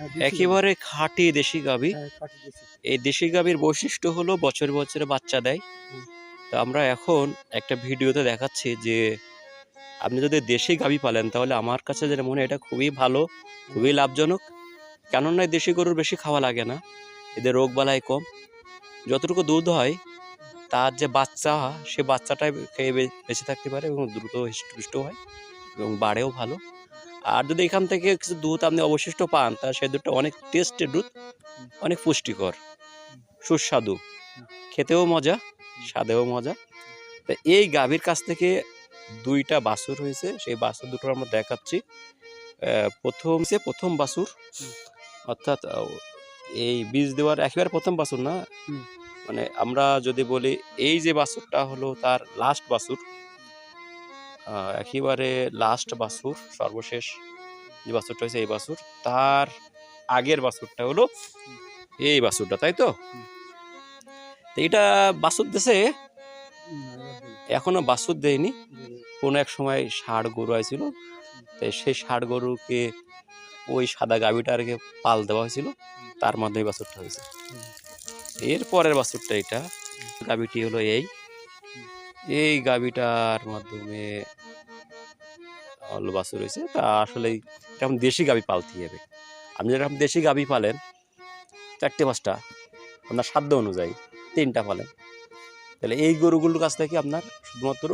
হ্যাঁ, একেবারে খাঁটি দেশি গাভী গাভী। হ্যাঁ, খাঁটি দেশি। এই দেশি গাভীর বৈশিষ্ট্য হলো বছরে বছরে বাচ্চা দেয়। তো আমরা এখন একটা ভিডিওতে দেখাচ্ছি যে আপনি যদি দেশি গাভী পালেন তাহলে আমার কাছে যেটা মনে হয় এটা খুবই ভালো খুবই লাভজনক কেননা এই দেশি গরুর বেশি খাওয়া লাগে না এদের রোগ বালাই কম যতটুকু দুধ হয় তার যে বাচ্চা সে বাচ্চাটাই খেয়ে বেঁচে থাকতে পারে এবং দ্রুত হৃষ্টপুষ্ট হয় এবং বাড়েও ভালো আর যদি এখান থেকে কিছু দুধ আপনি অবশিষ্ট পান তা সেই দুধটা অনেক টেস্টের দুধ অনেক পুষ্টিকর সুস্বাদু খেতেও মজা স্বাদেও মজা। তো এই গাভীর কাছ থেকে দুইটা বাছুর হয়েছে সেই বাছুর দুটো আমরা দেখাচ্ছি। প্রথম সে প্রথম বাছুর। অর্থাৎ এই বীজ দেওয়ার একেবারে প্রথম বাছুর না? মানে আমরা যদি বলি এই যে বাছুরটা হলো তার লাস্ট বাছুর। একেবারে লাস্ট বাসুর সর্বশেষ যে বাছুরটা হয়েছে এই বাছুর, তার আগের বাছুরটা হলো এই বাছুরটা, তাই তো? এটা বাছুর দেশে এখনও বাছুর দেয়নি। কোনো এক সময় ষাড় গরু আইছিল। তাই সেই ষাড় গরুকে ওই সাদা গাভীটাকে পাল দেওয়া হয়েছিল। তার মাধ্যমে বাছুরটা হয়েছে। এর পরের বাছুরটা এটা। গাভীটি হলো এই। এই গাভীটার মাধ্যমে হলো বাছুর হয়েছে তা আসলে এরকম দেশি গাভী পালতে হবে আপনি যেরকম দেশি গাভী পালেন, চারটে পাঁচটা, আপনার সাধ্য অনুযায়ী তিনটা পালেন। তাহলে এই গরুগুলোর কাছ থেকে আপনার শুধুমাত্র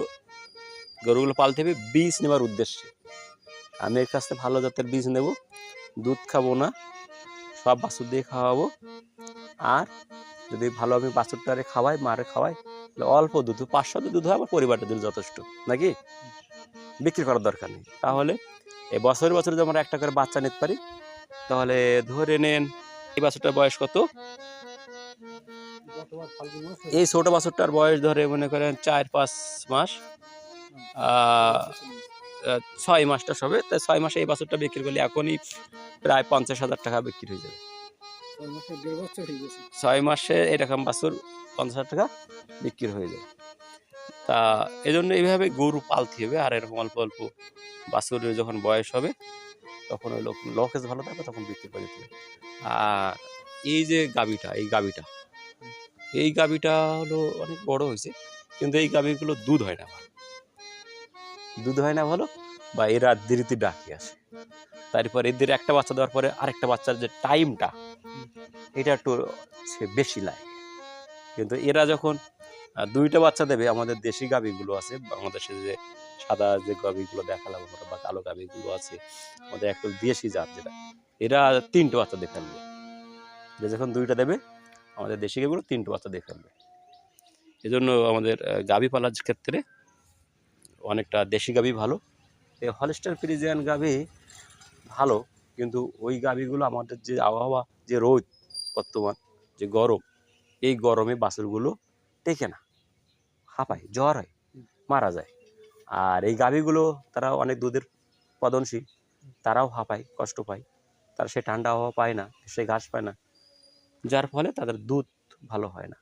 গরুগুলো পালতে হবে বীজ নেবার উদ্দেশ্যে। আমি এর কাছ থেকে ভালো জাতের বীজ নেব, দুধ খাব না, সব বাছুর দিয়ে খাওয়াবো, আর যদি ভালো আমি বাছুরটারে খাওয়াই, মারে খাওয়াই, তাহলে অল্প দুধ, পাঁচশো দুধ হয় আমার পরিবারটা দিল যথেষ্ট, নাকি? বিক্রি করার দরকার নেই। তাহলে এই বছরে বছরে যদি আমরা একটা করে বাচ্চা নিতে পারি তাহলে ধরে নেন এই বাছুরটার বয়স কত? এই ছোট বাছুরটার বয়স ধরে মনে করেন চার পাঁচ মাস ছয় মাসটা সবে তাই ছয় মাসে এই বাছুরটা বিক্রি করলে এখনই প্রায় পঞ্চাশ হাজার টাকা বিক্রি হয়ে যাবে। ছয় মাসে এরকম বাছুর পঞ্চাশ হাজার টাকা বিক্রি হয়ে যায় তা এই জন্য এইভাবে গরু পালতে হবে। আর এরকম অল্প অল্প বাছুরের যখন বয়স হবে তখন ওই লোক লকেজ ভালো থাকবে তখন বিক্রি করে দিতে হবে। আর এই যে গাবিটা এই গাবিটা এই গাবিটা হলো অনেক বড় হয়েছে কিন্তু এই গাবিগুলো দুধ হয় না ভালো দুধ হয় না ভালো বা এরা দেরিতে ডাকি আসে। তারপর এদের একটা বাচ্চা দেওয়ার পরে আরেকটা বাচ্চার যে টাইমটা এটা একটু সে বেশি লাগে। কিন্তু এরা যখন দুইটা বাচ্চা দেবে, আমাদের দেশি গাভীগুলো আছে বাংলাদেশে যে সাদা যে গাভীগুলো দেখালাম আমরা বা কালো গাভীগুলো আছে, আমাদের একটু দেশি জাত যেটা, এরা তিনটে বাচ্চা দিয়ে ফেলবে। এরা যখন দুইটা দেবে, আমাদের দেশি গাভীগুলো তিনটে বাচ্চা দিয়ে ফেলবে। এজন্য আমাদের গাভী পালার ক্ষেত্রে অনেকটা দেশি গাভী ভালো। এই হলস্টার ফ্রিজিয়ান গাভী ভালো, কিন্তু ওই গাভীগুলো আমাদের যে আবহাওয়া, যে রোদ বর্তমান, যে গরম, এই গরমে বাছুরগুলো টেকে না। হাঁপায়, জ্বর হয়, মারা যায়। আর এই গাভীগুলো তারা অনেক দুধের উৎপাদনশীল তারাও হাঁপায়, কষ্ট পায়। তারা সে ঠান্ডা আবহাওয়া পায় না, সে ঘাস পায় না। যার ফলে তাদের দুধ ভালো হয় না।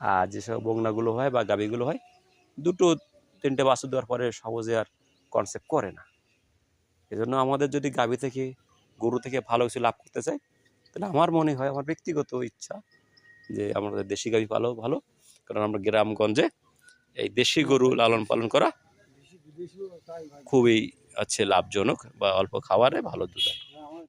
আর যেসব বগনাগুলো হয় বা গাভীগুলো হয়, দুটো তিনটে বাছুর দেওয়ার পরে সহজে আর কনসেপ্ট করে না। এজন্য আমাদের যদি গাভী থেকে, গরু থেকে ভালো কিছু লাভ করতে চাই তাহলে আমার মনে হয়, আমার ব্যক্তিগত ইচ্ছা যে আমাদের দেশি গাভী পালো ভালো কারণ আমরা গ্রামগঞ্জে এই দেশি গরু লালন পালন করা। খুবই হচ্ছে লাভজনক বা অল্প খাবারে ভালো দুধ হয়